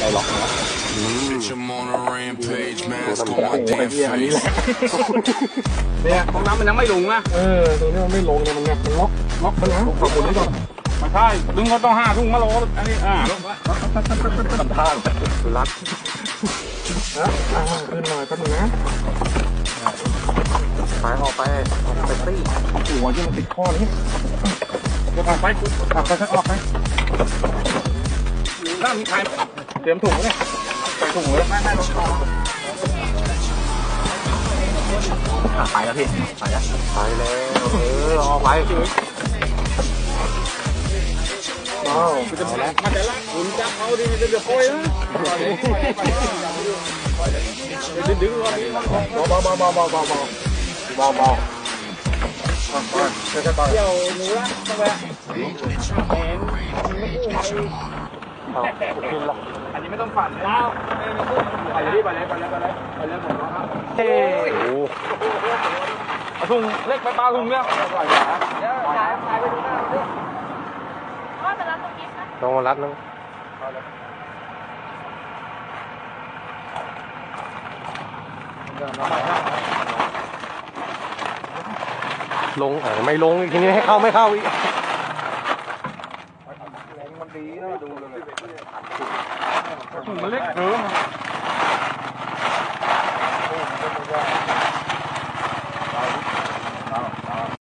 ได้ล็อกนะ Bitch, I'm on a rampage, mask on โอ้ my โหไอ้ damn เหี้ยอันนี้แหละ face. เนี่ยตรงนั้นมันยังไม่ลงนะเออตรงนี้มันไม่ลงเนี่ยมันเนี่ยมันล็อกล็อกไปแล้วขอบคุณนี่ก่อนไม่ใช่ดึงก็ต้องห้าทุ่งมาโลอันนี้อ่าลงสัมภาษณ์รัดนะอ่าขึ้นหน่อยแป๊บนึงนะไปออกไปออกไปตี้หัวที่มันติดข้อนี้กดออกไปออกไปออกไปถ้า มีใครเตรียมถุงเนี่ยใส่ถุงเลยไม่ไม่ลงคอไปแล้วพี่ไปแล้วไปแล้วเออออกไปว้าวมันจะมันจะละคุณจับเอาดิมันจะเดือดโอยนะดึงดึงว่านี่มันเบาเบาเบาเบาเบาเบาเบาเบาไปเดี๋ยวจะต่อยเดี่ยวหนูละต้องไปเห็น อันนี้ไม่ต้องฝันแล้วไปเลยไปเลยไปเลยไปเลยไปเลยผมนะครับเฮ้โอ้เอาถุงเล็กไปปลาถุงเนี่ยลอยขายไปดูน้าดิต้องมารัดนึงลงเออไม่ลงอีกทีนี้ให้เข้าไม่เข้าอีกมันเล็กเ Malik tu.